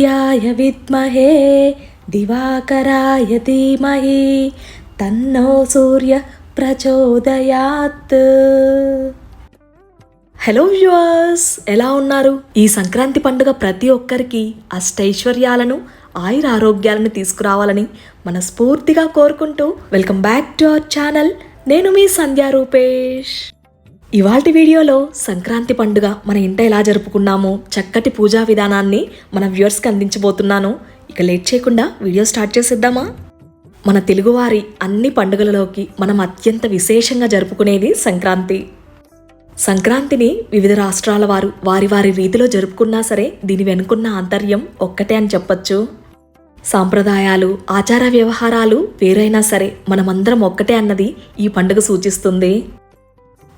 ఆదిత్యాయ విద్మహే దివాకరాయ ధీమహి తన్నో సూర్య ప్రచోదయాత్. హలో వ్యూవర్స్ ఎలా ఉన్నారు? ఈ సంక్రాంతి పండుగ ప్రతి ఒక్కరికి అష్టైశ్వర్యాలను ఆయుర ఆరోగ్యాలను తీసుకురావాలని మనస్ఫూర్తిగా కోరుకుంటూ welcome back to our channel. నేను మీ సంధ్యా రూపేష్. ఇవాల్టి వీడియోలో సంక్రాంతి పండుగ మన ఇంట ఎలా జరుపుకున్నామో చక్కటి పూజా విధానాన్ని మన వ్యూవర్స్కి అందించబోతున్నాను. ఇక లేట్ చేయకుండా వీడియో స్టార్ట్ చేసేద్దామా? మన తెలుగువారి అన్ని పండుగలలోకి మనం అత్యంత విశేషంగా జరుపుకునేది సంక్రాంతి. సంక్రాంతిని వివిధ రాష్ట్రాల వారు వారి వారి రీతిలో జరుపుకున్నా సరే దీని వెనుకున్న ఆంతర్యం ఒక్కటే అని చెప్పొచ్చు. సాంప్రదాయాలు ఆచార వ్యవహారాలు వేరైనా సరే మనమందరం ఒక్కటే అన్నది ఈ పండుగ సూచిస్తుంది.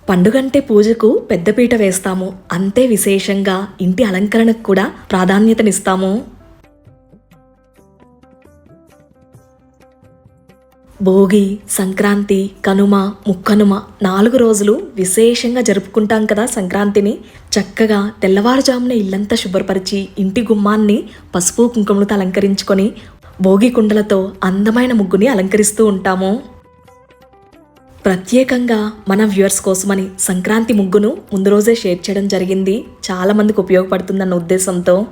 పండుగంటే పూజకు పెద్దపీట వేస్తాము. అంతే విశేషంగా ఇంటి అలంకరణకు కూడా ప్రాధాన్యతనిస్తాము. భోగి సంక్రాంతి కనుమ ముక్కనుమ నాలుగు రోజులు విశేషంగా జరుపుకుంటాం కదా సంక్రాంతిని. చక్కగా తెల్లవారుజామున ఇల్లంతా శుభ్రపరిచి ఇంటి గుమ్మాన్ని పసుపు కుంకుమలతో అలంకరించుకొని భోగి కుండలతో అందమైన ముగ్గుని అలంకరిస్తూ ఉంటాము. ప్రత్యేకంగా మన వ్యూవర్స్ కోసమని సంక్రాంతి ముగ్గును ముందు రోజే షేర్ చేయడం జరిగింది. చాలా మందికి ఉపయోగపడుతుందన్న ఉద్దేశంతో.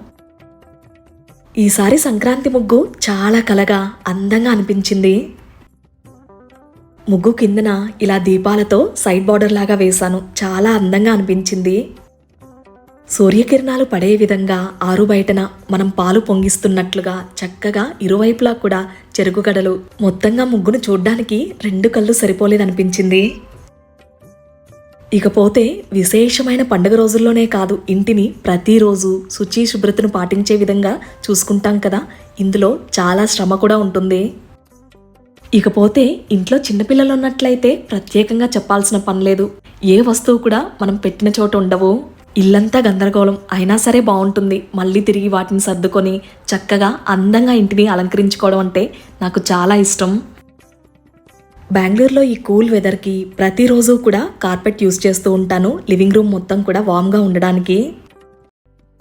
ఈసారి సంక్రాంతి ముగ్గు చాలా కలగా అందంగా అనిపించింది. ముగ్గు కిందన ఇలా దీపాలతో సైడ్ బార్డర్ లాగా వేశాను. చాలా అందంగా అనిపించింది. సూర్యకిరణాలు పడే విధంగా ఆరు బయటన మనం పాలు పొంగిస్తున్నట్లుగా చక్కగా ఇరువైపులా కూడా చెరుకు గడలు మొత్తంగా ముగ్గును చూడ్డానికి రెండు కళ్ళు సరిపోలేదనిపించింది. ఇకపోతే విశేషమైన పండుగ రోజుల్లోనే కాదు ఇంటిని ప్రతిరోజు శుచి శుభ్రతను పాటించే విధంగా చూసుకుంటాం కదా ఇందులో చాలా శ్రమ కూడా ఉంటుంది. ఇకపోతే ఇంట్లో చిన్నపిల్లలు ఉన్నట్లయితే ప్రత్యేకంగా చెప్పాల్సిన పని లేదు. ఏ వస్తువు కూడా మనం పెట్టిన చోట ఉండవు. ఇల్లంతా గందరగోళం. అయినా సరే బాగుంటుంది మళ్ళీ తిరిగి వాటిని సర్దుకొని చక్కగా అందంగా ఇంటిని అలంకరించుకోవడం అంటే నాకు చాలా ఇష్టం. బెంగళూరులో ఈ కూల్ వెదర్కి ప్రతిరోజు కూడా కార్పెట్ యూస్ చేస్తూ ఉంటాను. లివింగ్ రూమ్ మొత్తం కూడా వామ్గా ఉండడానికి.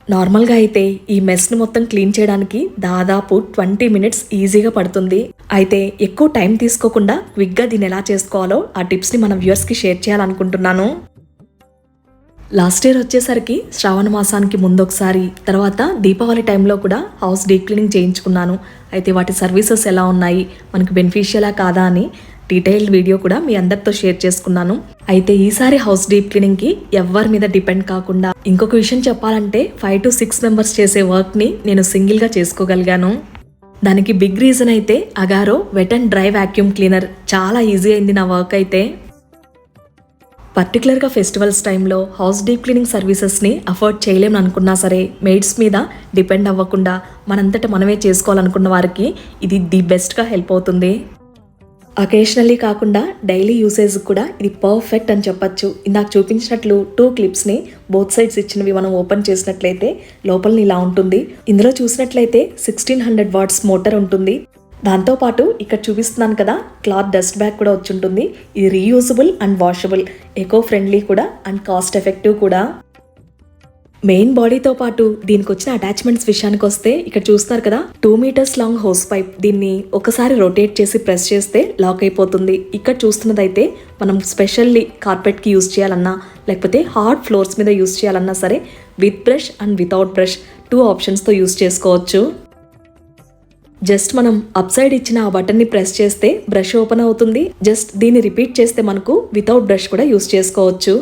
నార్మల్గా అయితే ఈ మెస్ని మొత్తం క్లీన్ చేయడానికి దాదాపు ట్వంటీ మినిట్స్ ఈజీగా పడుతుంది. అయితే ఎక్కువ టైం తీసుకోకుండా క్విక్గా దీన్ని ఎలా చేసుకోవాలో ఆ టిప్స్ని మన వ్యూవర్స్కి షేర్ చేయాలనుకుంటున్నాను. లాస్ట్ ఇయర్ వచ్చేసరికి శ్రావణ మాసానికి ముందు ఒకసారి తర్వాత దీపావళి టైంలో కూడా హౌస్ డీప్ క్లీనింగ్ చేయించుకున్నాను. అయితే వాటి సర్వీసెస్ ఎలా ఉన్నాయి మనకు బెనిఫిషియలా కాదా అని డీటెయిల్డ్ వీడియో కూడా మీ అందరితో షేర్ చేసుకున్నాను. అయితే ఈసారి హౌస్ డీప్ క్లీనింగ్కి ఎవరి మీద డిపెండ్ కాకుండా ఇంకొక విషయం చెప్పాలంటే ఫైవ్ టు సిక్స్ మెంబర్స్ చేసే వర్క్ని నేను సింగిల్గా చేసుకోగలిగాను. దానికి బిగ్ రీజన్ అయితే Agaro wet and dry vacuum cleaner. చాలా ఈజీ అయింది నా వర్క్ అయితే. పర్టికులర్గా ఫెస్టివల్స్ టైంలో హౌస్ డీప్ క్లీనింగ్ సర్వీసెస్ని అఫోర్డ్ చేయలేమని అనుకున్నా సరే మెయిడ్స్ మీద డిపెండ్ అవ్వకుండా మనంతట మనమే చేసుకోవాలనుకున్న వారికి ఇది ది బెస్ట్గా హెల్ప్ అవుతుంది. అకేషనల్లీ కాకుండా డైలీ యూసేజ్ కూడా ఇది పర్ఫెక్ట్ అని చెప్పొచ్చు. ఇందాక చూపించినట్లు టూ క్లిప్స్ని బోత్ సైడ్స్ ఇచ్చినవి మనం ఓపెన్ చేసినట్లయితే లోపలని ఇలా ఉంటుంది. ఇందులో చూసినట్లయితే సిక్స్టీన్ హండ్రెడ్ వాట్స్ మోటార్ ఉంటుంది. దాంతోపాటు ఇక్కడ చూపిస్తున్నాను కదా క్లాత్ డస్ట్ బ్యాగ్ కూడా వచ్చి ఉంటుంది ఇది reusable and washable eco friendly కూడా అండ్ కాస్ట్ ఎఫెక్టివ్ కూడా. మెయిన్ బాడీతో పాటు దీనికి వచ్చిన అటాచ్మెంట్స్ విషయానికి వస్తే ఇక్కడ చూస్తారు కదా two metres long hose pipe దీన్ని ఒకసారి రొటేట్ చేసి ప్రెస్ చేస్తే లాక్ అయిపోతుంది. ఇక్కడ చూస్తున్నదైతే మనం స్పెషల్లీ కార్పెట్కి యూస్ చేయాలన్నా లేకపోతే హార్డ్ ఫ్లోర్స్ మీద యూజ్ చేయాలన్నా సరే with brush and without brush two ఆప్షన్స్తో use చేసుకోవచ్చు. జస్ట్ మనం అప్ సైడ్ ఇచ్చిన ఆ బటన్ని ప్రెస్ చేస్తే బ్రష్ ఓపెన్ అవుతుంది. జస్ట్ దీన్ని రిపీట్ చేస్తే మనకు వితౌట్ బ్రష్ కూడా యూస్ చేసుకోవచ్చు.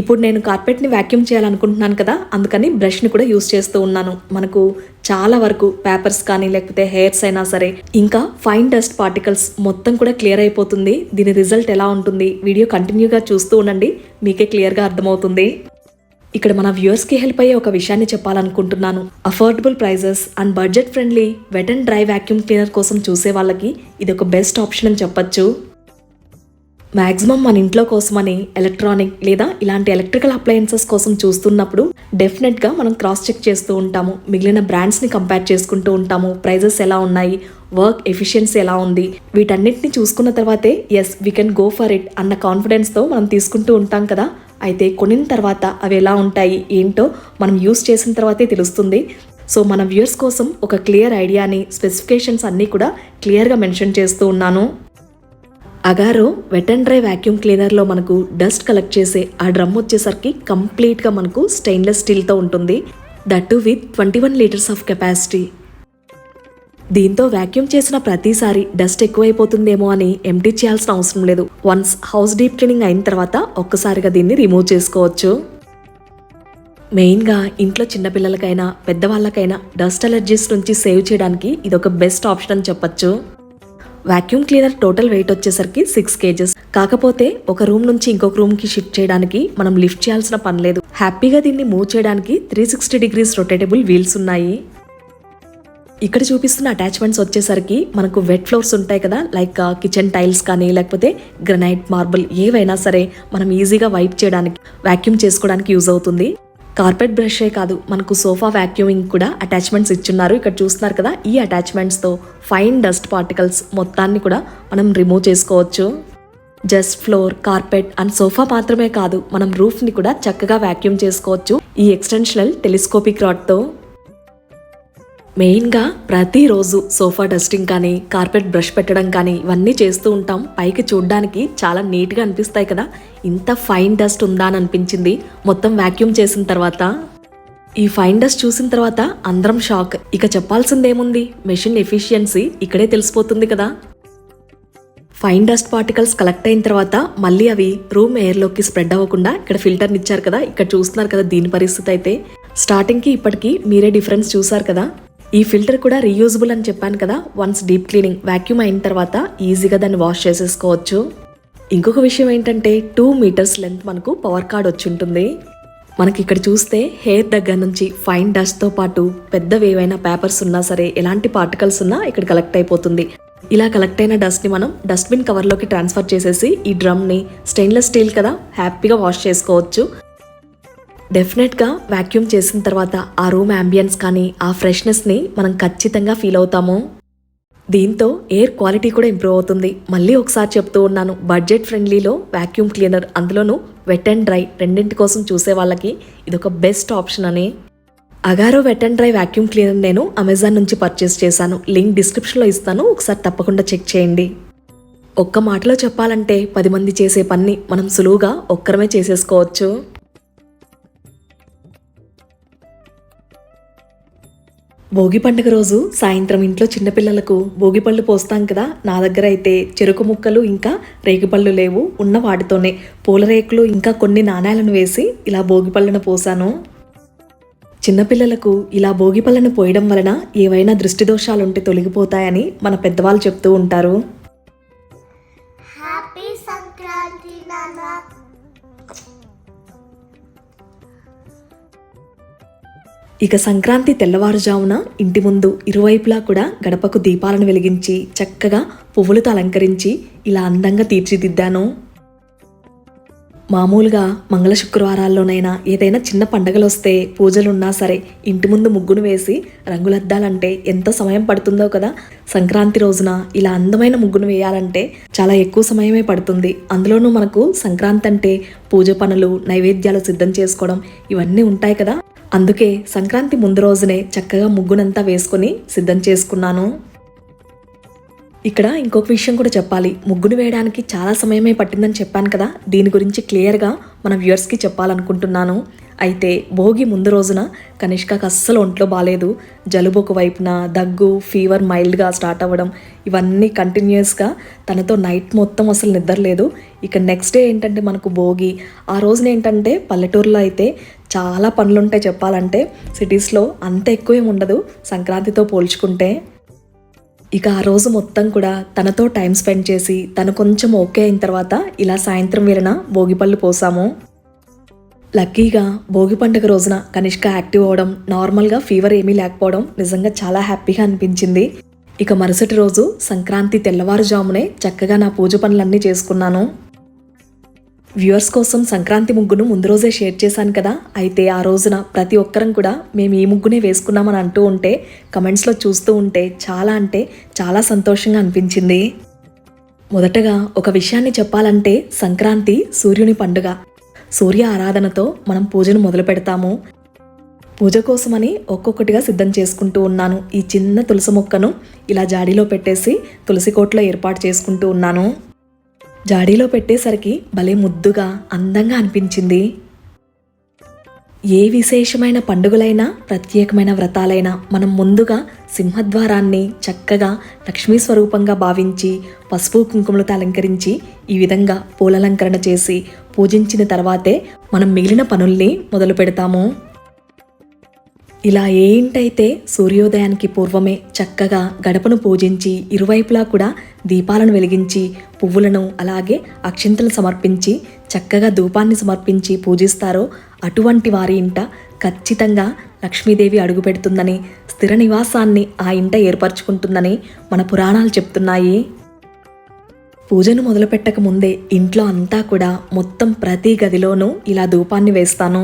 ఇప్పుడు నేను కార్పెట్ని వ్యాక్యూమ్ చేయాలనుకుంటున్నాను కదా అందుకని బ్రష్ని కూడా యూస్ చేస్తూ ఉన్నాను. మనకు చాలా వరకు పేపర్స్ కానీ లేకపోతే హెయిర్స్ అయినా సరే ఇంకా ఫైన్ డస్ట్ పార్టికల్స్ మొత్తం కూడా క్లియర్ అయిపోతుంది. దీని రిజల్ట్ ఎలా ఉంటుంది? వీడియో కంటిన్యూగా చూస్తూ ఉండండి. మీకే క్లియర్గా అర్థమవుతుంది. ఇక్కడ మన వ్యూయర్స్కి హెల్ప్ అయ్యే ఒక విషయాన్ని చెప్పాలనుకుంటున్నాను. Affordable prices and budget friendly wet and dry vacuum cleaner కోసం చూసే వాళ్ళకి ఇది ఒక బెస్ట్ ఆప్షన్ అని చెప్పొచ్చు. మ్యాక్సిమం మన ఇంట్లో కోసమని ఎలక్ట్రానిక్ లేదా ఇలాంటి ఎలక్ట్రికల్ అప్లయన్సెస్ కోసం చూస్తున్నప్పుడు డెఫినెట్గా మనం క్రాస్ చెక్ చేస్తూ ఉంటాము. మిగిలిన బ్రాండ్స్ని కంపేర్ చేసుకుంటూ ఉంటాము. ప్రైజెస్ ఎలా ఉన్నాయి? వర్క్ ఎఫిషియన్సీ ఎలా ఉంది? వీటన్నిటిని చూసుకున్న తర్వాతే yes we can go for it అన్న కాన్ఫిడెన్స్తో మనం తీసుకుంటూ ఉంటాం కదా. అయితే కొనిన తర్వాత అవి ఎలా ఉంటాయి ఏంటో మనం యూస్ చేసిన తర్వాతే తెలుస్తుంది. సో మన వ్యూయర్స్ కోసం ఒక క్లియర్ ఐడియాని స్పెసిఫికేషన్స్ అన్నీ కూడా క్లియర్గా మెన్షన్ చేస్తూ ఉన్నాను. Agaro wet and dry vacuum క్లీనర్లో మనకు డస్ట్ కలెక్ట్ చేసే ఆ డ్రమ్ వచ్చేసరికి కంప్లీట్గా మనకు స్టెయిన్లెస్ స్టీల్తో ఉంటుంది. That with twenty one litres of capacity. దీంతో వ్యాక్యూమ్ చేసిన ప్రతిసారి డస్ట్ ఎక్కువైపోతుందేమో అని ఎంటీ చేయాల్సిన అవసరం లేదు. వన్స్ హౌస్ డీప్ క్లీనింగ్ అయిన తర్వాత ఒక్కసారిగా దీన్ని రిమూవ్ చేసుకోవచ్చు. మెయిన్గా ఇంట్లో చిన్నపిల్లలకైనా పెద్దవాళ్ళకైనా డస్ట్ అలర్జీస్ నుంచి సేవ్ చేయడానికి ఇది ఒక బెస్ట్ ఆప్షన్ అని చెప్పొచ్చు. వాక్యూమ్ క్లీనర్ టోటల్ వెయిట్ వచ్చేసరికి సిక్స్ కేజెస్. కాకపోతే ఒక రూమ్ నుంచి ఇంకొక రూమ్కి షిఫ్ట్ చేయడానికి మనం లిఫ్ట్ చేయాల్సిన పని లేదు. హ్యాపీగా దీన్ని మూవ్ చేయడానికి three sixty degrees rotatable wheels ఉన్నాయి. ఇక్కడ చూపిస్తున్న అటాచ్మెంట్స్ వచ్చేసరికి మనకు వెట్ ఫ్లోర్స్ ఉంటాయి కదా లైక్ కిచెన్ టైల్స్ కానీ లేకపోతే గ్రనైట్ మార్బుల్ ఏవైనా సరే మనం ఈజీగా వైప్ చేయడానికి వాక్యూమ్ చేసుకోవడానికి యూజ్ అవుతుంది. కార్పెట్ బ్రషే కాదు మనకు సోఫా వాక్యూమింగ్ కూడా అటాచ్మెంట్స్ ఇచ్చున్నారు. ఇక్కడ చూస్తున్నారు కదా ఈ అటాచ్మెంట్స్తో ఫైన్ డస్ట్ పార్టికల్స్ మొత్తాన్ని కూడా మనం రిమూవ్ చేసుకోవచ్చు. Just floor carpet and sofa మాత్రమే కాదు మనం రూఫ్ని కూడా చక్కగా వాక్యూమ్ చేసుకోవచ్చు. ఈ ఎక్స్టెన్షనల్ టెలిస్కోపిక్ రాడ్తో మెయిన్గా ప్రతిరోజు సోఫా డస్టింగ్ కానీ కార్పెట్ బ్రష్ పెట్టడం కానీ ఇవన్నీ చేస్తూ ఉంటాం. పైకి చూడడానికి చాలా నీట్గా అనిపిస్తాయి కదా. ఇంత ఫైన్ డస్ట్ ఉందా అని అనిపించింది. మొత్తం వాక్యూమ్ చేసిన తర్వాత ఈ ఫైన్ డస్ట్ చూసిన తర్వాత అందరం షాక్. ఇక చెప్పాల్సిందేముంది? మెషిన్ ఎఫిషియన్సీ ఇక్కడే తెలిసిపోతుంది కదా. ఫైన్ డస్ట్ పార్టికల్స్ కలెక్ట్ అయిన తర్వాత మళ్ళీ అవి రూమ్ ఎయిర్లోకి స్ప్రెడ్ అవ్వకుండా ఇక్కడ ఫిల్టర్ని ఇచ్చారు కదా. ఇక్కడ చూస్తున్నారు కదా దీని పరిస్థితి అయితే. స్టార్టింగ్కి ఇప్పటికీ మీరే డిఫరెన్స్ చూసారు కదా. ఈ ఫిల్టర్ కూడా రీయూజబుల్ అని చెప్పాను కదా వన్స్ డీప్ క్లీనింగ్ వాక్యూమ్ అయిన తర్వాత ఈజీగా దాన్ని వాష్ చేసేసుకోవచ్చు. ఇంకొక విషయం ఏంటంటే టూ మీటర్స్ లెంత్ మనకు పవర్ కార్డ్ వచ్చి ఉంటుంది. మనకి ఇక్కడ చూస్తే హెయిర్ దగ్గర నుంచి ఫైన్ డస్ట్తో పాటు పెద్దవి ఏవైనా పేపర్స్ ఉన్నా సరే ఎలాంటి పార్టికల్స్ ఉన్నా ఇక్కడ కలెక్ట్ అయిపోతుంది. ఇలా కలెక్ట్ అయిన డస్ట్ని మనం డస్ట్బిన్ కవర్లోకి ట్రాన్స్ఫర్ చేసేసి ఈ డ్రమ్ని స్టెయిన్లెస్ స్టీల్ కదా హ్యాపీగా వాష్ చేసుకోవచ్చు. డెఫినెట్గా వ్యాక్యూమ్ చేసిన తర్వాత ఆ రూమ్ అంబియన్స్ కానీ ఆ ఫ్రెష్నెస్ని మనం ఖచ్చితంగా ఫీల్ అవుతాము. దీంతో ఎయిర్ క్వాలిటీ కూడా ఇంప్రూవ్ అవుతుంది. మళ్ళీ ఒకసారి చెప్తూ ఉన్నాను బడ్జెట్ ఫ్రెండ్లీలో వ్యాక్యూమ్ క్లీనర్ అందులోనూ వెట్ అండ్ డ్రై రెండింటి కోసం చూసే వాళ్ళకి ఇదొక బెస్ట్ ఆప్షన్ అని. Agaro wet and dry vacuum cleaner నేను అమెజాన్ నుంచి పర్చేస్ చేశాను. లింక్ డిస్క్రిప్షన్లో ఇస్తాను ఒకసారి తప్పకుండా చెక్ చేయండి. ఒక్క మాటలో చెప్పాలంటే పది మంది చేసే పని మనం సులువుగా ఒక్కరమే చేసేసుకోవచ్చు. భోగి పండుగ రోజు సాయంత్రం ఇంట్లో చిన్నపిల్లలకు భోగి పళ్ళు పోస్తాం కదా. నా దగ్గర అయితే చెరుకు ముక్కలు ఇంకా రేగిపళ్ళు లేవు. ఉన్న వాటితోనే పూల రేకులు ఇంకా కొన్ని నాణాలను వేసి ఇలా భోగి పళ్ళను పోసాను. చిన్నపిల్లలకు ఇలా భోగి పళ్ళను పోయడం వలన ఏవైనా దృష్టి దోషాలుంటే తొలగిపోతాయని మన పెద్దవాళ్ళు చెప్తూ ఉంటారు. ఇక సంక్రాంతి తెల్లవారుజామున ఇంటి ముందు ఇరువైపులా కూడా గడపకు దీపాలను వెలిగించి చక్కగా పువ్వులతో అలంకరించి ఇలా అందంగా తీర్చిదిద్దాను. మామూలుగా మంగళ శుక్రవారాల్లోనైనా ఏదైనా చిన్న పండగలు వస్తే పూజలున్నా సరే ఇంటి ముందు ముగ్గును వేసి రంగులద్దాలంటే ఎంత సమయం పడుతుందో కదా. సంక్రాంతి రోజున ఇలా అందమైన ముగ్గును వేయాలంటే చాలా ఎక్కువ సమయమే పడుతుంది. అందులోనూ మనకు సంక్రాంతి అంటే పూజ పనులు నైవేద్యాలు సిద్ధం చేసుకోవడం ఇవన్నీ ఉంటాయి కదా. అందుకే సంక్రాంతి ముందు రోజునే చక్కగా ముగ్గునంతా వేసుకొని సిద్ధం చేసుకున్నాను. ఇక్కడ ఇంకొక విషయం కూడా చెప్పాలి. ముగ్గును వేయడానికి చాలా సమయమే పట్టిందని చెప్పాను కదా. దీని గురించి క్లియర్గా మన వ్యూవర్స్కి చెప్పాలనుకుంటున్నాను. అయితే భోగి ముందు రోజున కనిష్కకు అస్సలు ఒంట్లో బాగాలేదు జలుబు ఒక వైపున దగ్గు ఫీవర్ మైల్డ్గా స్టార్ట్ అవ్వడం ఇవన్నీ కంటిన్యూస్గా తనతో నైట్ మొత్తం అసలు నిద్రలేదు. ఇక నెక్స్ట్ డే ఏంటంటే మనకు భోగి. ఆ రోజున ఏంటంటే పల్లెటూరులో అయితే చాలా పనులుంటాయి చెప్పాలంటే. సిటీస్లో అంత ఎక్కువ ఏమి ఉండదు. సంక్రాంతితో పోల్చుకుంటే. ఇక ఆ రోజు మొత్తం కూడా తనతో టైం స్పెండ్ చేసి తను కొంచెం ఓకే అయిన తర్వాత ఇలా సాయంత్రం వేళన భోగిపళ్ళు పోసాము. లక్కీగా భోగి పండుగ రోజున కనిష్క యాక్టివ్ అవ్వడం నార్మల్గా ఫీవర్ ఏమీ లేకపోవడం నిజంగా చాలా హ్యాపీగా అనిపించింది. ఇక మరుసటి రోజు సంక్రాంతి తెల్లవారుజామునే చక్కగా నా పూజ పనులన్నీ చేసుకున్నాను. వ్యూవర్స్ కోసం సంక్రాంతి ముగ్గును ముందు రోజే షేర్ చేశాను కదా. అయితే ఆ రోజున ప్రతి ఒక్కరం కూడా మేము ఈ ముగ్గునే వేసుకున్నామని అంటూ ఉంటే కమెంట్స్లో చూస్తూ ఉంటే చాలా అంటే చాలా సంతోషంగా అనిపించింది. మొదటగా ఒక విషయాన్ని చెప్పాలంటే సంక్రాంతి సూర్యుని పండుగ. సూర్య ఆరాధనతో మనం పూజను మొదలు పెడతాము పూజ కోసమని ఒక్కొక్కటిగా సిద్ధం చేసుకుంటూ ఉన్నాను. ఈ చిన్న తులసి మొక్కను ఇలా జాడీలో పెట్టేసి తులసి కోట్లో ఏర్పాటు చేసుకుంటూ ఉన్నాను. జాడీలో పెట్టేసరికి భలే ముద్దుగా అందంగా అనిపించింది. ఏ విశేషమైన పండుగలైనా ప్రత్యేకమైన వ్రతాలైనా మనం ముందుగా సింహద్వారాన్ని చక్కగా లక్ష్మీ స్వరూపంగా భావించి పసుపు కుంకుమలతో అలంకరించి ఈ విధంగా పూలలంకరణ చేసి పూజించిన తర్వాతే మనం మిగిలిన పనుల్ని మొదలు పెడతాము. ఇలా ఏ ఇంటైతే సూర్యోదయానికి పూర్వమే చక్కగా గడపను పూజించి ఇరువైపులా కూడా దీపాలను వెలిగించి పువ్వులను అలాగే అక్షింతలు సమర్పించి చక్కగా ధూపాన్ని సమర్పించి పూజిస్తారో అటువంటి వారి ఇంట ఖచ్చితంగా లక్ష్మీదేవి అడుగుపెడుతుందని స్థిర నివాసాన్ని ఆ ఇంట ఏర్పరచుకుంటుందని మన పురాణాలు చెప్తున్నాయి. పూజను మొదలుపెట్టక ముందే ఇంట్లో అంతా కూడా మొత్తం ప్రతి గదిలోనూ ఇలా ధూపాన్ని వేస్తాను.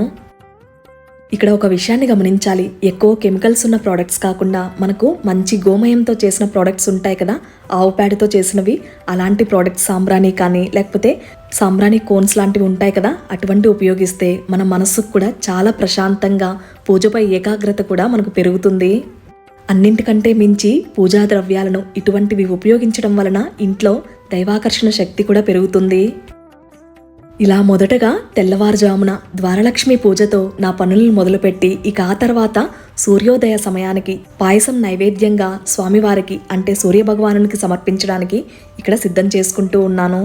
ఇక్కడ ఒక విషయాన్ని గమనించాలి. ఎక్కువ కెమికల్స్ ఉన్న ప్రోడక్ట్స్ కాకుండా మనకు మంచి గోమయంతో చేసిన ప్రోడక్ట్స్ ఉంటాయి కదా ఆవు పేడతో చేసినవి. అలాంటి ప్రోడక్ట్స్ సాంబ్రాణి కానీ లేకపోతే సాంబ్రాణి కోన్స్ లాంటివి ఉంటాయి కదా అటువంటి ఉపయోగిస్తే మన మనసుకు కూడా చాలా ప్రశాంతంగా పూజపై ఏకాగ్రత కూడా మనకు పెరుగుతుంది. అన్నింటికంటే మించి పూజా ద్రవ్యాలను ఇటువంటివి ఉపయోగించడం వలన ఇంట్లో దైవాకర్షణ శక్తి కూడా పెరుగుతుంది. ఇలా మొదటగా తెల్లవారుజామున ద్వారలక్ష్మి పూజతో నా పనులను మొదలుపెట్టి ఇక ఆ తర్వాత సూర్యోదయ సమయానికి పాయసం నైవేద్యంగా స్వామివారికి అంటే సూర్యభగవానునికి సమర్పించడానికి ఇక్కడ సిద్ధం చేసుకుంటూ ఉన్నాను.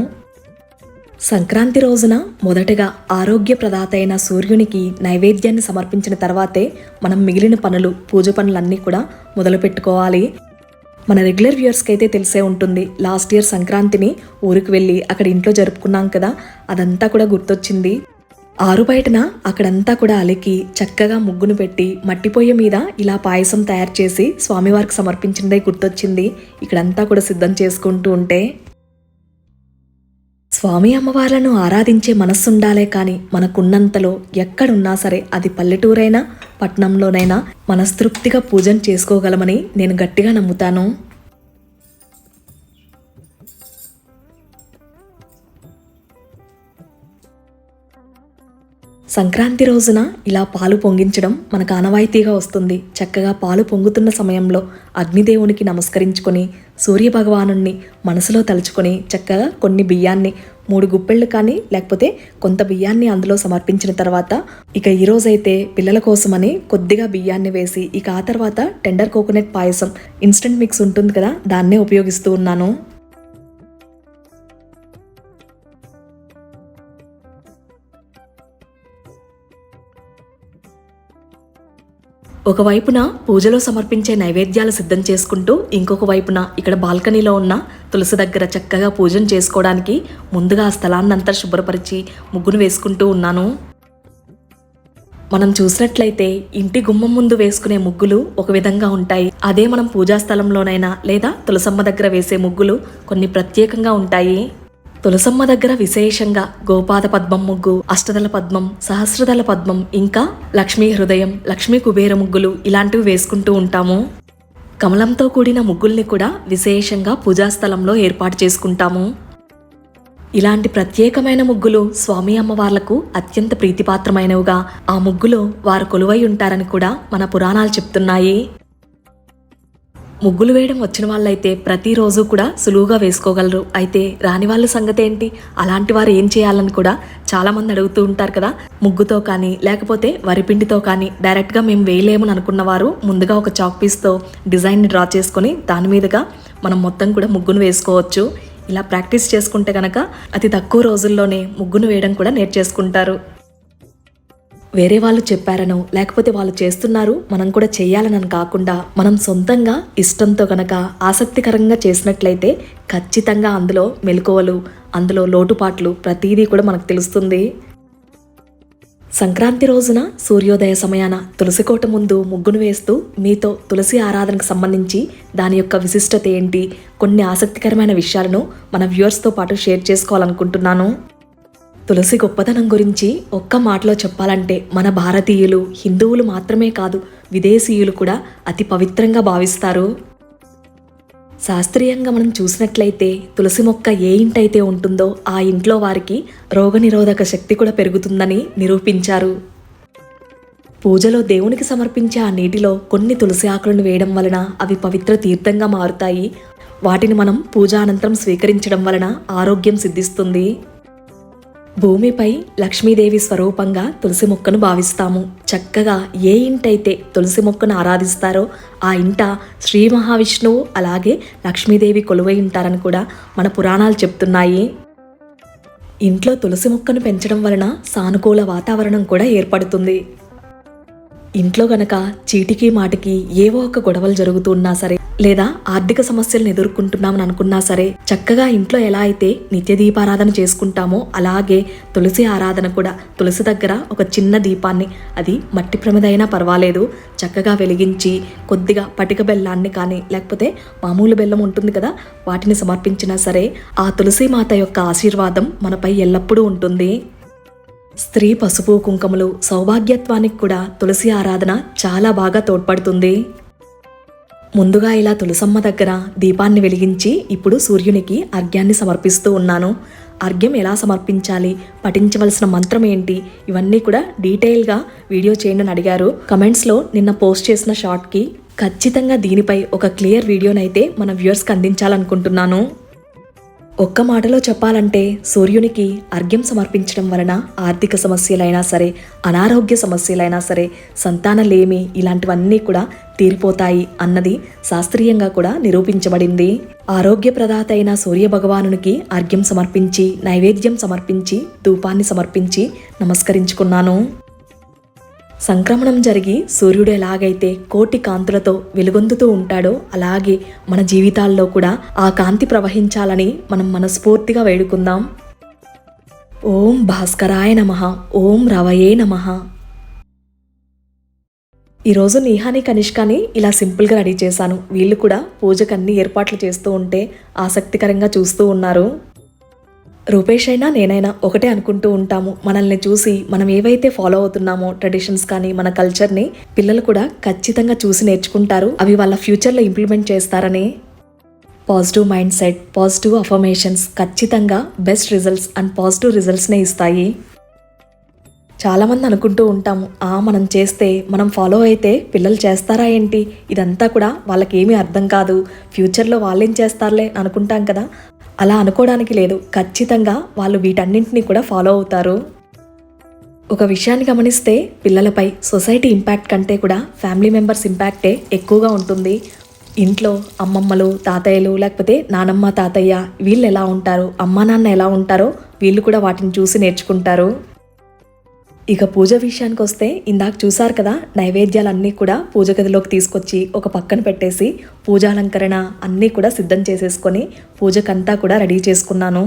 సంక్రాంతి రోజున మొదటగా ఆరోగ్య ప్రదాత అయిన సూర్యునికి నైవేద్యాన్ని సమర్పించిన తర్వాతే మనం మిగిలిన పనులు పూజ పనులన్నీ కూడా మొదలు పెట్టుకోవాలి మన రెగ్యులర్ వ్యూయర్స్కి అయితే తెలిసే ఉంటుంది. లాస్ట్ ఇయర్ సంక్రాంతిని ఊరికి వెళ్ళి అక్కడ ఇంట్లో జరుపుకున్నాం కదా అదంతా కూడా గుర్తొచ్చింది. ఆరు బయటన అక్కడంతా కూడా అలికి చక్కగా ముగ్గును పెట్టి మట్టి పొయ్యి మీద ఇలా పాయసం తయారు చేసి స్వామివారికి సమర్పించిందే గుర్తొచ్చింది. ఇక్కడంతా కూడా సిద్ధం చేసుకుంటూ ఉంటే స్వామి అమ్మవార్లను ఆరాధించే మనస్సుండాలే కానీ మనకున్నంతలో ఎక్కడున్నా సరే అది పల్లెటూరైనా పట్నంలోనైనా మనస్తృప్తిగా పూజను చేసుకోగలమని నేను గట్టిగా నమ్ముతాను. సంక్రాంతి రోజున ఇలా పాలు పొంగించడం మనకు ఆనవాయితీగా వస్తుంది. చక్కగా పాలు పొంగుతున్న సమయంలో అగ్నిదేవునికి నమస్కరించుకొని సూర్య మనసులో తలుచుకొని చక్కగా కొన్ని బియ్యాన్ని మూడు గుప్పెళ్ళు కానీ లేకపోతే కొంత బియ్యాన్ని అందులో సమర్పించిన తర్వాత ఇక ఈ రోజైతే పిల్లల కోసమని కొద్దిగా బియ్యాన్ని వేసి ఇక ఆ తర్వాత tender coconut payasam instant mix ఉంటుంది కదా దాన్నే ఉపయోగిస్తూ ఉన్నాను. ఒకవైపున పూజలో సమర్పించే నైవేద్యాలు సిద్ధం చేసుకుంటూ ఇంకొక వైపున ఇక్కడ బాల్కనీలో ఉన్న తులసి దగ్గర చక్కగా పూజను చేసుకోవడానికి ముందుగా ఆ స్థలాన్నంతా శుభ్రపరిచి ముగ్గును వేసుకుంటూ ఉన్నాను. మనం చూసినట్లయితే ఇంటి గుమ్మం ముందు వేసుకునే ముగ్గులు ఒక విధంగా ఉంటాయి. అదే మనం పూజా స్థలంలోనైనా లేదా తులసమ్మ దగ్గర వేసే ముగ్గులు కొన్ని ప్రత్యేకంగా ఉంటాయి. తులసమ్మ దగ్గర విశేషంగా గోపాద పద్మం ముగ్గు అష్టదల పద్మం సహస్రదళ పద్మం ఇంకా లక్ష్మీ హృదయం లక్ష్మీ కుబేర ముగ్గులు ఇలాంటివి వేసుకుంటూ ఉంటాము. కమలంతో కూడిన ముగ్గుల్ని కూడా విశేషంగా పూజా స్థలంలో ఏర్పాటు చేసుకుంటాము. ఇలాంటి ప్రత్యేకమైన ముగ్గులు స్వామి అమ్మవార్లకు అత్యంత ప్రీతిపాత్రమైనవిగా ఆ ముగ్గులో వారు కొలువై ఉంటారని కూడా మన పురాణాలు చెప్తున్నాయి. ముగ్గులు వేయడం వచ్చిన వాళ్ళైతే ప్రతిరోజు కూడా సులువుగా వేసుకోగలరు. అయితే రాని వాళ్ళ సంగతి ఏంటి? అలాంటి వారు ఏం చేయాలని కూడా చాలామంది అడుగుతూ ఉంటారు కదా. ముగ్గుతో కానీ లేకపోతే వరిపిండితో కానీ డైరెక్ట్గా మేము వేయలేమని అనుకున్న వారు ముందుగా ఒక చాక్ పీస్తో డిజైన్ని డ్రా చేసుకొని దాని మీదుగా మనం మొత్తం కూడా ముగ్గును వేసుకోవచ్చు. ఇలా ప్రాక్టీస్ చేసుకుంటే కనుక అతి తక్కువ రోజుల్లోనే ముగ్గును వేయడం కూడా నేర్చేసుకుంటారు. వేరే వాళ్ళు చెప్పారనో లేకపోతే వాళ్ళు చేస్తున్నారు మనం కూడా చేయాలని కాకుండా మనం సొంతంగా ఇష్టంతో గనక ఆసక్తికరంగా చేసినట్లయితే ఖచ్చితంగా అందులో మెలకువలు అందులో లోటుపాట్లు ప్రతిదీ కూడా మనకు తెలుస్తుంది. సంక్రాంతి రోజున సూర్యోదయ సమయాన తులసికోట ముందు ముగ్గును వేస్తూ మీతో తులసి ఆరాధనకు సంబంధించి దాని యొక్క విశిష్టత ఏంటి కొన్ని ఆసక్తికరమైన విషయాలను మన వ్యూవర్స్తో పాటు షేర్ చేసుకోవాలనుకుంటున్నాను. తులసి గొప్పతనం గురించి ఒక్క మాటలో చెప్పాలంటే మన భారతీయులు హిందువులు మాత్రమే కాదు విదేశీయులు కూడా అతి పవిత్రంగా భావిస్తారు. శాస్త్రీయంగా మనం చూసినట్లయితే తులసి మొక్క ఏ ఇంటైతే ఉంటుందో ఆ ఇంట్లో వారికి రోగనిరోధక శక్తి కూడా పెరుగుతుందని నిరూపించారు. పూజలో దేవునికి సమర్పించే ఆ నీటిలో కొన్ని తులసి ఆకులను వేయడం వలన అవి పవిత్ర తీర్థంగా మారుతాయి. వాటిని మనం పూజ అనంతరం స్వీకరించడం వలన ఆరోగ్యం సిద్ధిస్తుంది. భూమిపై లక్ష్మీదేవి స్వరూపంగా తులసి మొక్కను భావిస్తాము. చక్కగా ఏ ఇంటైతే తులసి మొక్కను ఆరాధిస్తారో ఆ ఇంట శ్రీ మహావిష్ణువు అలాగే లక్ష్మీదేవి కొలువై ఉంటారని కూడా మన పురాణాలు చెప్తున్నాయి. ఇంట్లో తులసి మొక్కను పెంచడం వలన సానుకూల వాతావరణం కూడా ఏర్పడుతుంది. ఇంట్లో గనక చీటికి మాటికి ఏవో ఒక గొడవలు జరుగుతున్నా సరే లేదా ఆర్థిక సమస్యలను ఎదుర్కొంటున్నామని అనుకున్నా సరే చక్కగా ఇంట్లో ఎలా అయితే నిత్య దీపారాధన చేసుకుంటామో అలాగే తులసి ఆరాధన కూడా. తులసి దగ్గర ఒక చిన్న దీపాన్ని అది మట్టి ప్రమిదైనా పర్వాలేదు. చక్కగా వెలిగించి కొద్దిగా పటిక బెల్లాన్ని కానీ లేకపోతే మామూలు బెల్లం ఉంటుంది కదా వాటిని సమర్పించినా సరే ఆ తులసి మాత యొక్క ఆశీర్వాదం మనపై ఎల్లప్పుడూ ఉంటుంది. స్త్రీ పసుపు కుంకుమలు సౌభాగ్యత్వానికి కూడా తులసి ఆరాధన చాలా బాగా తోడ్పడుతుంది. ముందుగా ఇలా తులసమ్మ దగ్గర దీపాన్ని వెలిగించి ఇప్పుడు సూర్యునికి అర్ఘ్యాన్ని సమర్పిస్తూ ఉన్నాను. అర్ఘ్యం ఎలా సమర్పించాలి? పఠించవలసిన మంత్రం ఏంటి? ఇవన్నీ కూడా డీటెయిల్గా వీడియో చేయండి అని అడిగారు. కమెంట్స్లో నిన్న పోస్ట్ చేసిన షార్ట్కి ఖచ్చితంగా దీనిపై ఒక క్లియర్ వీడియోనైతే మన వ్యూయర్స్కి అందించాలనుకుంటున్నాను. ఒక్క మాటలో చెప్పాలంటే సూర్యునికి అర్ఘ్యం సమర్పించడం వలన ఆర్థిక సమస్యలైనా సరే అనారోగ్య సమస్యలైనా సరే సంతానలేమి ఇలాంటివన్నీ కూడా తీరిపోతాయి అన్నది శాస్త్రీయంగా కూడా నిరూపించబడింది. ఆరోగ్య ప్రదాత అయిన సూర్య భగవానునికి అర్ఘ్యం సమర్పించి నైవేద్యం సమర్పించి ధూపాన్ని సమర్పించి నమస్కరించుకున్నాను. సంక్రమణం జరిగి సూర్యుడు ఎలాగైతే కోటి కాంతులతో వెలుగొందుతూ ఉంటాడో అలాగే మన జీవితాల్లో కూడా ఆ కాంతి ప్రవహించాలని మనం మనస్ఫూర్తిగా వేడుకుందాం. ఓం భాస్కరాయ నమ ఓం రవయే నమ. ఈరోజు నీహాని కనిష్కాని ఇలా సింపుల్గా రెడీ చేశాను. వీళ్ళు కూడా పూజకు ఏర్పాట్లు చేస్తూ ఉంటే ఆసక్తికరంగా చూస్తూ ఉన్నారు. రూపేష్ అయినా నేనైనా ఒకటే అనుకుంటూ ఉంటాము. మనల్ని చూసి మనం ఏవైతే ఫాలో అవుతున్నామో ట్రెడిషన్స్ కానీ మన కల్చర్ని పిల్లలు కూడా ఖచ్చితంగా చూసి నేర్చుకుంటారు. అవి వాళ్ళ ఫ్యూచర్లో ఇంప్లిమెంట్ చేస్తారని positive mind set positive affirmations ఖచ్చితంగా బెస్ట్ రిజల్ట్స్ అండ్ పాజిటివ్ రిజల్ట్స్నే ఇస్తాయి. చాలామంది అనుకుంటూ ఉంటాము ఆ మనం చేస్తే మనం ఫాలో అయితే పిల్లలు చేస్తారా ఏంటి? ఇదంతా కూడా వాళ్ళకి ఏమీ అర్థం కాదు. ఫ్యూచర్లో వాళ్ళేం చేస్తారులే అనుకుంటాం కదా. అలా అనుకోవడానికి లేదు. ఖచ్చితంగా వాళ్ళు వీటన్నింటినీ కూడా ఫాలో అవుతారు. ఒక విషయాన్ని గమనిస్తే పిల్లలపై సొసైటీ ఇంపాక్ట్ కంటే కూడా ఫ్యామిలీ మెంబర్స్ ఇంపాక్టే ఎక్కువగా ఉంటుంది. ఇంట్లో అమ్మమ్మలు తాతయ్యలు లేకపోతే నానమ్మ తాతయ్య వీళ్ళు ఎలా ఉంటారు అమ్మా నాన్న ఎలా ఉంటారో వీళ్ళు కూడా వాటిని చూసి నేర్చుకుంటారు. ఇక పూజ విషయానికి వస్తే ఇందాక చూసారు కదా నైవేద్యాలన్నీ కూడా పూజ గదిలోకి తీసుకొచ్చి ఒక పక్కన పెట్టేసి పూజాలంకరణ అన్నీ కూడా సిద్ధం చేసేసుకొని పూజకంతా కూడా రెడీ చేసుకున్నాను.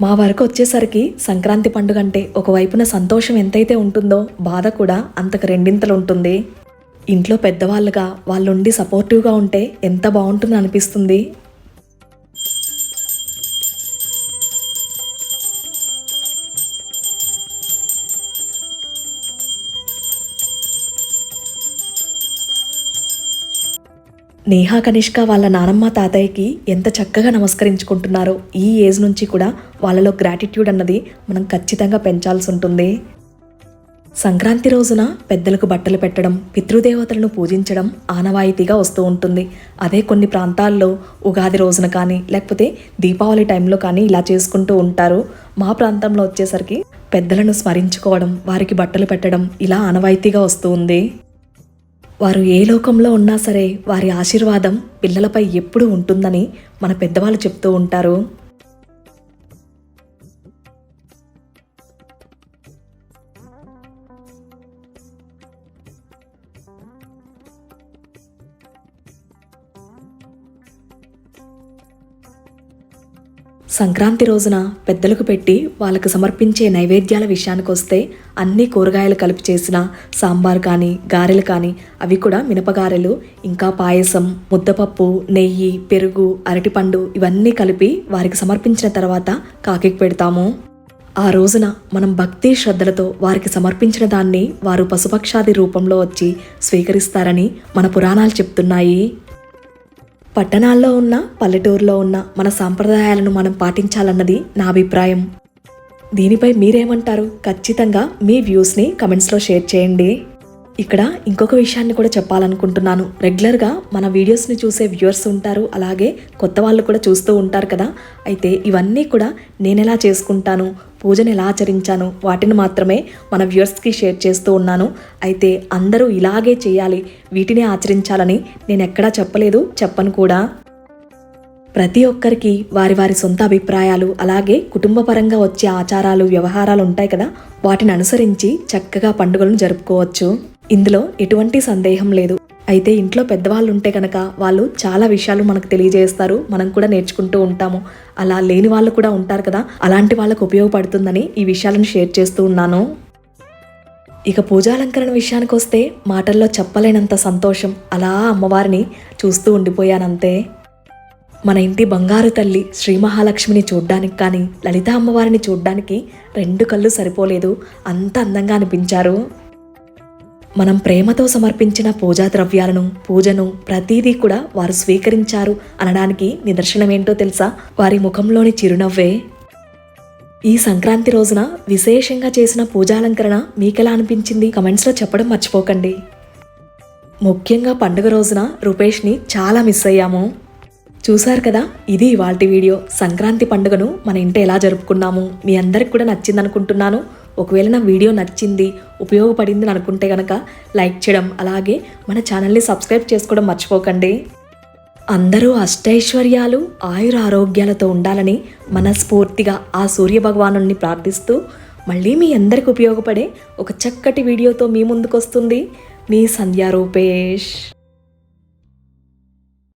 మా వరకు వచ్చేసరికి సంక్రాంతి పండుగ అంటే ఒకవైపున సంతోషం ఎంతైతే ఉంటుందో బాధ కూడా అంతకు రెండింతలు ఉంటుంది. ఇంట్లో పెద్దవాళ్ళుగా వాళ్ళుండి సపోర్టివ్గా ఉంటే ఎంత బాగుంటుందో అనిపిస్తుంది నేహా కనిష్క వాళ్ళ నానమ్మ తాతయ్యకి ఎంత చక్కగా నమస్కరించుకుంటున్నారో ఈ ఏజ్ నుంచి కూడా వాళ్ళలో గ్రాటిట్యూడ్ అన్నది మనం ఖచ్చితంగా పెంచాల్సి ఉంటుంది. సంక్రాంతి రోజున పెద్దలకు బట్టలు పెట్టడం పితృదేవతలను పూజించడం ఆనవాయితీగా వస్తూ ఉంటుంది. అదే కొన్ని ప్రాంతాల్లో ఉగాది రోజున కానీ లేకపోతే దీపావళి టైంలో కానీ ఇలా చేసుకుంటూ ఉంటారు. మా ప్రాంతంలో వచ్చేసరికి పెద్దలను స్మరించుకోవడం వారికి బట్టలు పెట్టడం ఇలా ఆనవాయితీగా వస్తూ ఉంది. వారు ఏ లోకంలో ఉన్నా సరే వారి ఆశీర్వాదం పిల్లలపై ఎప్పుడూ ఉంటుందని మన పెద్దవాళ్ళు చెప్తూ ఉంటారు. సంక్రాంతి రోజున పెద్దలకు పెట్టి వాళ్ళకు సమర్పించే నైవేద్యాల విషయానికి వస్తే అన్ని కూరగాయలు కలిపి చేసిన సాంబార్ కానీ గారెలు కానీ అవి కూడా మినపగారెలు ఇంకా పాయసం ముద్దపప్పు నెయ్యి పెరుగు అరటిపండు ఇవన్నీ కలిపి వారికి సమర్పించిన తర్వాత కాకికి పెడతాము. ఆ రోజున మనం భక్తి శ్రద్ధలతో వారికి సమర్పించిన దాన్ని వారు పశుపక్షాది రూపంలో వచ్చి స్వీకరిస్తారని మన పురాణాలు చెప్తున్నాయి. పట్టణాల్లో ఉన్న పల్లెటూరులో ఉన్న మన సాంప్రదాయాలను మనం పాటించాలన్నది నా అభిప్రాయం. దీనిపై మీరేమంటారు? ఖచ్చితంగా మీ వ్యూస్ని కమెంట్స్లో షేర్ చేయండి. ఇక్కడ ఇంకొక విషయాన్ని కూడా చెప్పాలనుకుంటున్నాను. రెగ్యులర్గా మన వీడియోస్ని చూసే వ్యూవర్స్ ఉంటారు. అలాగే కొత్త వాళ్ళు కూడా చూస్తూ ఉంటారు కదా. అయితే ఇవన్నీ కూడా నేను ఎలా చేసుకుంటాను? పూజను ఎలా ఆచరించాను? వాటిని మాత్రమే మన వ్యూవర్స్కి షేర్ చేస్తూ ఉన్నాను. అయితే అందరూ ఇలాగే చేయాలి. వీటిని ఆచరించాలని నేను ఎక్కడా చెప్పలేదు. చెప్పను కూడా. ప్రతి ఒక్కరికి వారి వారి సొంత అభిప్రాయాలు అలాగే కుటుంబపరంగా వచ్చే ఆచారాలు వ్యవహారాలు ఉంటాయి కదా. వాటిని అనుసరించి చక్కగా పండుగలను జరుపుకోవచ్చు. ఇందులో ఎటువంటి సందేహం లేదు. అయితే ఇంట్లో పెద్దవాళ్ళు ఉంటే కనుక వాళ్ళు చాలా విషయాలు మనకు తెలియజేస్తారు. మనం కూడా నేర్చుకుంటూ ఉంటాము. అలా లేని వాళ్ళు కూడా ఉంటారు కదా. అలాంటి వాళ్ళకు ఉపయోగపడుతుందని ఈ విషయాలను షేర్ చేస్తూ ఉన్నాను. ఇక పూజాలంకరణ విషయానికి వస్తే మాటల్లో చెప్పలేనంత సంతోషం. అలా అమ్మవారిని చూస్తూ ఉండిపోయానంతే. మన ఇంటి బంగారు తల్లి శ్రీ మహాలక్ష్మిని చూడ్డానికి కానీ లలిత అమ్మవారిని చూడ్డానికి రెండు కళ్ళు సరిపోలేదు. అంత అందంగా అనిపించారు. మనం ప్రేమతో సమర్పించిన పూజా ద్రవ్యాలను పూజను ప్రతిదీ కూడా వారు స్వీకరించారు అనడానికి నిదర్శనం ఏంటో తెలుసా? వారి ముఖంలోని చిరునవ్వే. ఈ సంక్రాంతి రోజున విశేషంగా చేసిన పూజాలంకరణ మీకెలా అనిపించింది? కమెంట్స్లో చెప్పడం మర్చిపోకండి. ముఖ్యంగా పండుగ రోజున రూపేష్ని చాలా మిస్ అయ్యాము. చూశారు కదా ఇది ఇవాల్టి వీడియో. సంక్రాంతి పండుగను మన ఇంట ఎలా జరుపుకున్నాము? మీ అందరికి కూడా నచ్చిందనుకుంటున్నాను. ఒకవేళ నా వీడియో నచ్చింది ఉపయోగపడింది అని అనుకుంటే కనుక లైక్ చేయడం అలాగే మన ఛానల్ని సబ్స్క్రైబ్ చేసుకోవడం మర్చిపోకండి. అందరూ అష్టైశ్వర్యాలు ఆయుర ఆరోగ్యాలతో ఉండాలని మనస్ఫూర్తిగా ఆ సూర్యభగవాను ప్రార్థిస్తూ మళ్ళీ మీ అందరికి ఉపయోగపడే ఒక చక్కటి వీడియోతో మీ ముందుకు వస్తుంది మీ సంధ్యా రూపేష్.